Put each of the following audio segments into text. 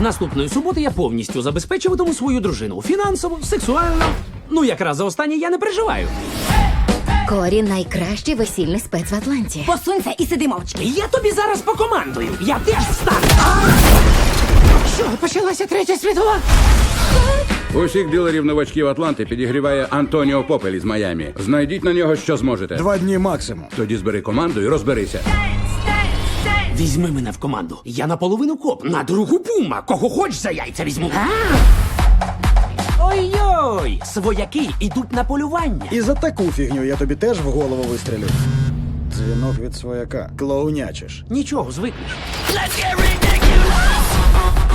З наступної суботи я повністю забезпечуватиму свою дружину фінансово, сексуально. Ну, якраз за останнє я не переживаю. Корі найкращий весільний спец в Атланті. Посунься і сиди мовчки. Я тобі зараз покомандую. Я теж встану. Що, почалася третя світова? Усіх дилерів новачків Атланти підігріває Антоніо Попель із Майамі. Знайдіть на нього, що зможете. Два дні максимум. Тоді збери команду і розберися. Візьми мене в команду. Я наполовину коп, на другу пума. Кого хоч за яйця візьму. Ой-ой! Свояки ідуть на полювання. І за таку фігню я тобі теж в голову вистрілю. Дзвінок від свояка. Клоунячиш. Нічого, звикнеш.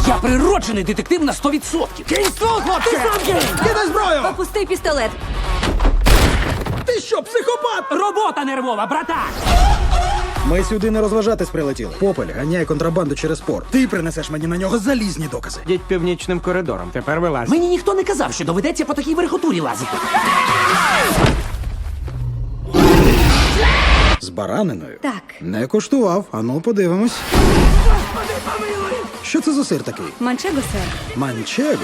Я природжений детектив на 100%. Кинь ствол, хлопче! Кидай зброю! Опусти пістолет. Ти що, психопат? Робота нервова, братан! Ми сюди не розважатись прилетіли. Попель ганяє контрабанду через порт. Ти принесеш мені на нього залізні докази. Йдіть північним коридором. Тепер вилазь. Мені ніхто не казав, що доведеться по такій верхотурі лазити. З бараниною? Так. Не коштував. Ану, подивимось. Що це за сир такий? Манчего, сер. Манчего?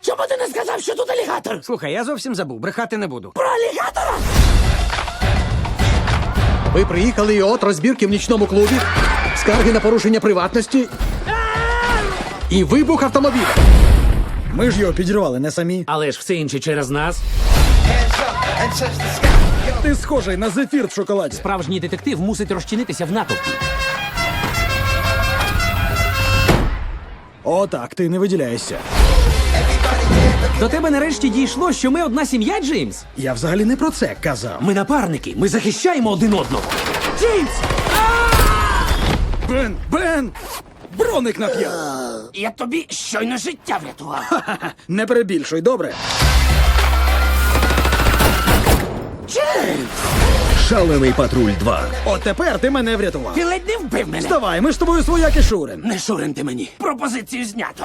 Чому ти не сказав, що тут алігатор? Слухай, я зовсім забув, брехати не буду. Про алігатора? Ви приїхали і от розбірки в нічному клубі, скарги на порушення приватності і вибух автомобіля. Ми ж його підірвали, не самі. Але ж все інше через нас. Ти схожий на зефір в шоколаді. Справжній детектив мусить розчинитися в натовпі. Отак, ти не виділяєшся. До тебе нарешті дійшло, що ми одна сім'я, Джеймс. Я взагалі не про це казав. Ми напарники, ми захищаємо один одного. Джеймс! Бен! Бен! Броник нап'яв! Я тобі щойно життя врятував. Не перебільшуй, добре? Джеймс! Шалений патруль 2. От тепер ти мене врятував. Ти ледь не вбив мене. Давай, ми ж з тобою свояки Шурин. Не шурен ти мені. Пропозицію знято.